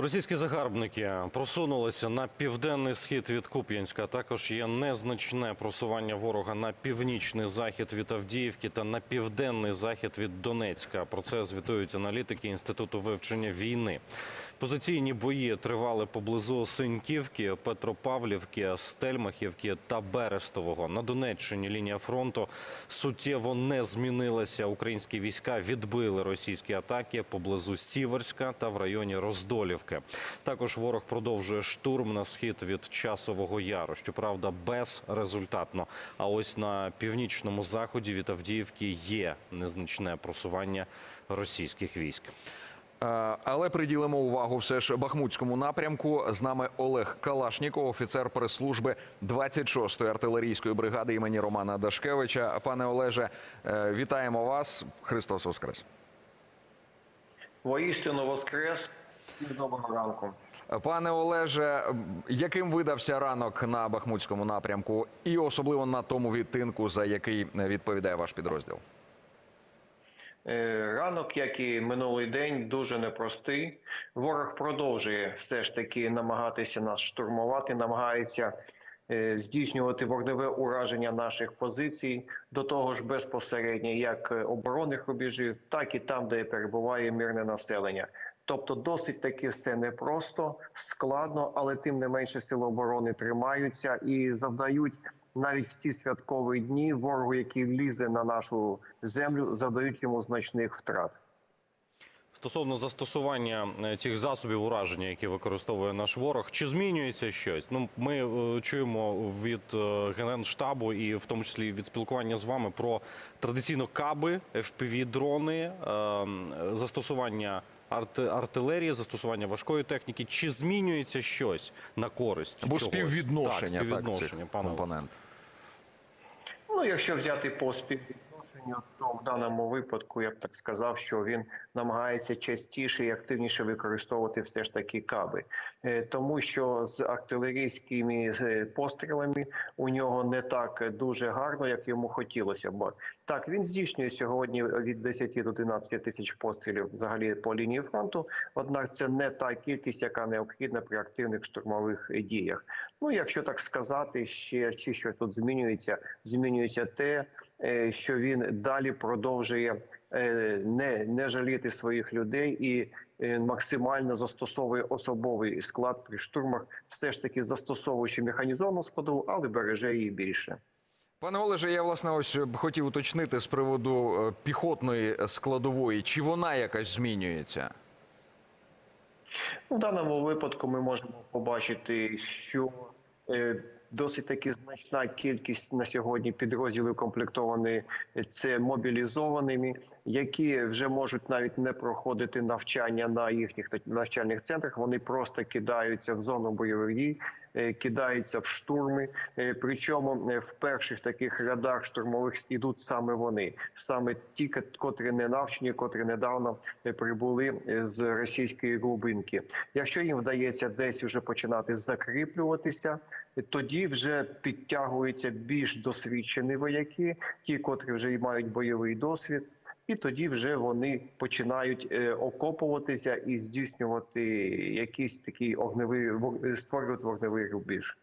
Російські загарбники просунулися на південний схід від Куп'янська. Також є незначне просування ворога на північний захід від Авдіївки та на південний захід від Донецька. Про це звітують аналітики інституту вивчення війни. Позиційні бої тривали поблизу Синьківки, Петропавлівки, Стельмахівки та Берестового. На Донеччині лінія фронту суттєво не змінилася. Українські війська відбили російські атаки поблизу Сіверська та в районі Роздолівки. Також ворог продовжує штурм на схід від часового яру. Щоправда, безрезультатно. А ось на північному заході від Авдіївки є незначне просування російських військ. Е, Але приділимо увагу все ж Бахмутському напрямку. З нами Олег Калашніков, офіцер прес-служби 26-ї артилерійської бригади імені Романа Дашкевича. Пане Олеже, е, вітаємо вас. Христос Воскрес. Воістину воскрес. Доброго ранку. Пане Олеже, яким видався ранок на Бахмутському напрямку, і особливо на тому відтинку, за який відповідає ваш підрозділ? Е, Ранок, як і минулий день, дуже непростий. Ворог продовжує все ж таки намагатися нас штурмувати, намагається е, здійснювати вогневе ураження наших позицій, до того ж безпосередньо як оборонних рубежів, так і там, де перебуває мирне населення. Тобто досить таки все непросто, складно, але тим не менше сили оборони тримаються і завдають навіть в ці святкові дні ворогу, який лізе на нашу землю, завдають йому значних втрат. Стосовно застосування е, цих засобів ураження, які використовує наш ворог, чи змінюється щось? Ну, ми е, чуємо від е, генеральштабу і в тому числі від спілкування з вами про традиційно каби, fpv дрони е, застосування арти- артилерії, застосування важкої техніки. Чи змінюється щось на користь? Або чогось? співвідношення, так, так, співвідношення, цих пане Олег. компонент. Ну, якщо взяти поспіль співвідношенню, то в даному випадку я б так сказав, що він намагається частіше і активніше використовувати все ж таки каби, Е, тому що з артилерійськими е, пострілами у нього не так дуже гарно, як йому хотілося б. Так, він здійснює сьогодні від 10 до 12 тисяч пострілів взагалі по лінії фронту. Однак це не та кількість, яка необхідна при активних штурмових діях. Ну, якщо так сказати, ще чи що тут змінюється, змінюється те, е, що він далі продовжує е, не, не жаліти своїх людей і е, максимально застосовує особовий склад при штурмах, все ж таки застосовуючи механізовану складову, але береже її більше. Пане Олеже, я власне ось б хотів уточнити з приводу е, піхотної складової, чи вона якась змінюється? У даному випадку ми можемо побачити, що е, досить таки значна кількість на сьогодні підрозділів комплектовані е, це мобілізованими, які вже можуть навіть не проходити навчання на їхніх навчальних центрах. Вони просто кидаються в зону бойових дій, е, кидаються в штурми. Е, Причому е, в перших таких рядах штурмових ідуть саме вони, саме ті, котрі не навчені, котрі недавно е, прибули е, з російської глибинки. Якщо їм вдається десь вже починати закріплюватися, тоді вже підтягуються більш досвідчені вояки, ті, котрі вже мають бойовий досвід. І тоді вже вони починають е, окопуватися і здійснювати якийсь такий огневий створювати вогневий рубіж.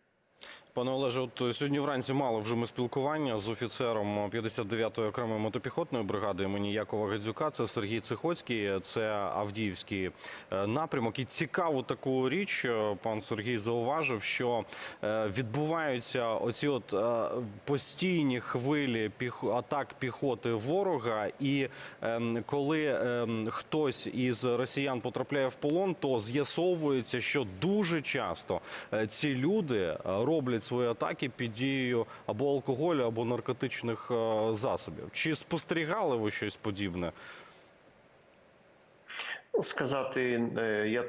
Пане Олеже, от сьогодні вранці мало вже ми спілкування з офіцером 59-ї окремої мотопіхотної бригади імені Якова Гадзюка. Це Сергій Цихоцький, це Авдіївський е, напрямок. І цікаву таку річ е, пан Сергій зауважив, що е, відбуваються оці от постійні хвилі атак піхоти ворога. І ем, коли ем, хтось із росіян потрапляє в полон, то з'ясовується, що дуже часто ці люди роблять свої атаки під дією або алкоголю, або наркотичних е, засобів. Чи спостерігали ви щось подібне? Сказати е, я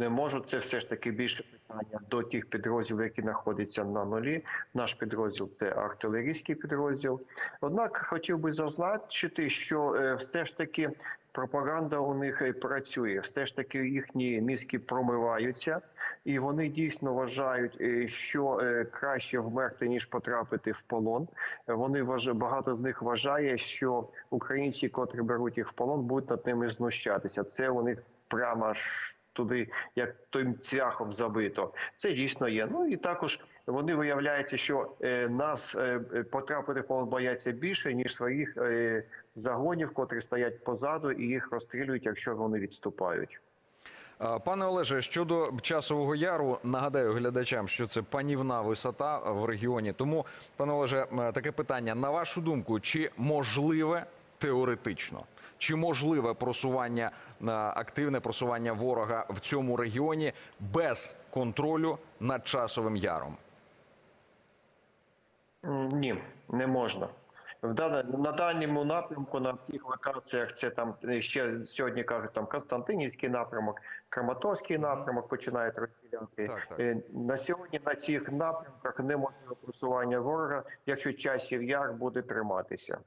не можу. Це все ж таки більше питання до тих підрозділів, які знаходяться на нулі. Наш підрозділ це артилерійський підрозділ. Однак хотів би зазначити, що е, все ж таки пропаганда у них е, працює. Все ж таки їхні мізки промиваються, і вони дійсно вважають, е, що краще вмерти ніж потрапити в полон. Вони багато з них вважає, що українці, котрі беруть їх в полон, будуть над ними знущатися. Це у них прямо туди, як тим цвяхом забито. Це дійсно є. Ну і також вони виявляється, що е, нас е, е, потрапити полон бояться більше ніж своїх загонів, котрі стоять позаду, і їх розстрілюють, якщо вони відступають. Пане Олеже, щодо часового яру, нагадаю глядачам, що це панівна висота в регіоні. Тому, пане Олеже, таке питання: на вашу думку, чи можливе теоретично, чи можливе просування а, активне просування ворога в цьому регіоні без контролю над часовим яром? Ні, не можна. На дальньому напрямку, на тих локаціях, це там е, ще сьогодні кажуть, там Константинівський напрямок, Краматорський напрямок починають розстріляти. Так, так. Е, На сьогодні на цих напрямках неможливе просування ворога, якщо часів яр буде триматися.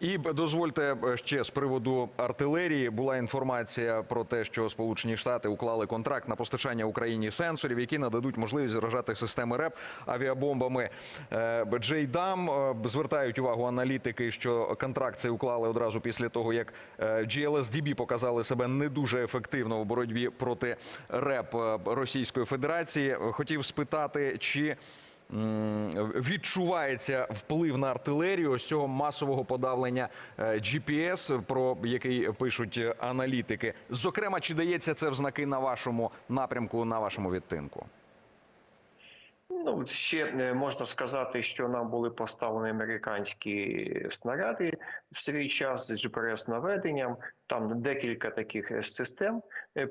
І дозвольте е, ще з приводу артилерії. Була інформація про те, що Сполучені Штати уклали контракт на постачання Україні сенсорів, які нададуть можливість заражати системи РЕП авіабомбами. Е, Джейдам е, звертають увагу аналітики, що контракт цей уклали одразу після того, як GLSDB показали себе не дуже ефективно в боротьбі проти РЕП Російської Федерації. Хотів спитати, чи відчувається вплив на артилерію ось цього масового подавлення е, GPS, про який пишуть е, аналітики. Зокрема, чи дається це в знаки на вашому напрямку, на вашому відтинку? Ну, ще е, можна сказати, що нам були поставлені американські снаряди в свій час з GPS-наведенням. Там декілька таких систем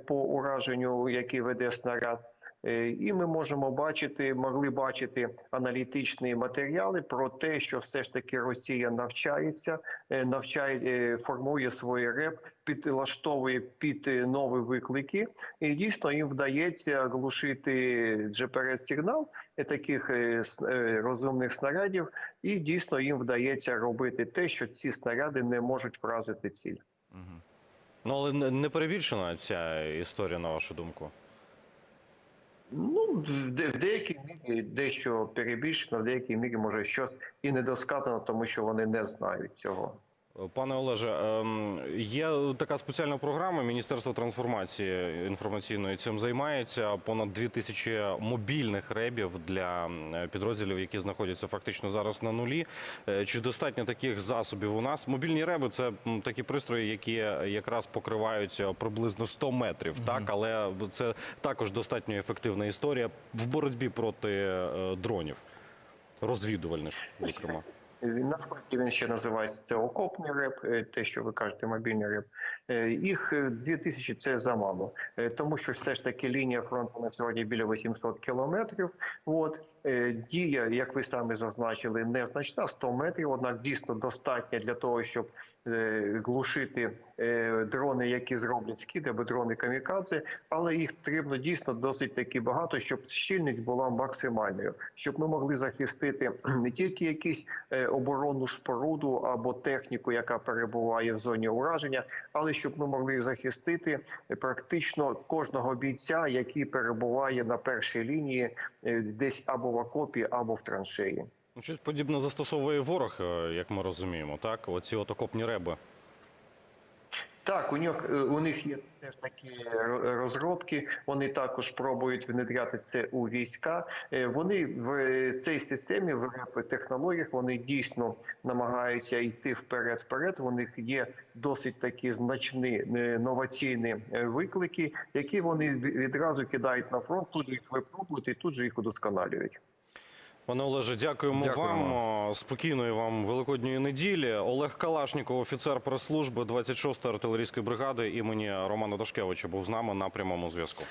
по ураженню, які веде снаряд. Е, І ми можемо бачити, могли бачити аналітичні матеріали про те, що все ж таки Росія навчається, е, навчає, е, формує свої РЕП, підлаштовує під нові виклики, і дійсно їм вдається глушити GPS-сигнал таких е, с- е, розумних снарядів, і дійсно їм вдається робити те, що ці снаряди не можуть вразити ціль. Ну але не перебільшена ця історія, на вашу думку. Ну, в де- в деякій мірі дещо перебільшено, в деякій мірі може щось і недосказано, тому що вони не знають цього. Пане Олеже, ем, є така спеціальна програма Міністерства трансформації інформаційної цим займається. Понад дві тисячі мобільних ребів для підрозділів, які знаходяться фактично зараз на нулі. Е, Чи достатньо таких засобів у нас? Мобільні реби це такі пристрої, які якраз покривають е, приблизно 100 метрів. Так, але це також достатньо ефективна історія в боротьбі проти е, дронів розвідувальних, зокрема. Насправді він ще називається це окопний реп, е, те, що ви кажете, мобільний реп. Е, Їх е, 2000 – це замало, Е, тому що все ж таки лінія фронту на сьогодні біля 800 кілометрів. От Е, дія, як ви самі зазначили, незначна 100 метрів. Однак дійсно достатня для того, щоб е, глушити е, дрони, які зроблять скид або дрони камікадзе, але їх потрібно дійсно досить таки багато, щоб щільність була максимальною, щоб ми могли захистити не тільки якісь е, оборонну споруду або техніку, яка перебуває в зоні ураження, але щоб ми могли захистити е, практично кожного бійця, який перебуває на першій лінії, е, десь або в окопі, або в траншеї. Ну, Щось подібне застосовує ворог, е, як ми розуміємо, так? Оці от окопні реби. Так, у них у них є теж такі розробки. Вони також пробують внедряти це у війська. Е, Вони в цій системі в технологіях вони дійсно намагаються йти вперед. Вперед у них є досить такі значні е, новаційні е, виклики, які вони відразу кидають на фронт. Тут же їх випробують і тут же їх удосконалюють. Пане Олеже, дякуємо, Дякуємо. вам. Спокійної вам великодньої неділі. Олег Калашніков, офіцер прес-служби 26-ї артилерійської бригади імені Романа Дашкевича, був з нами на прямому зв'язку.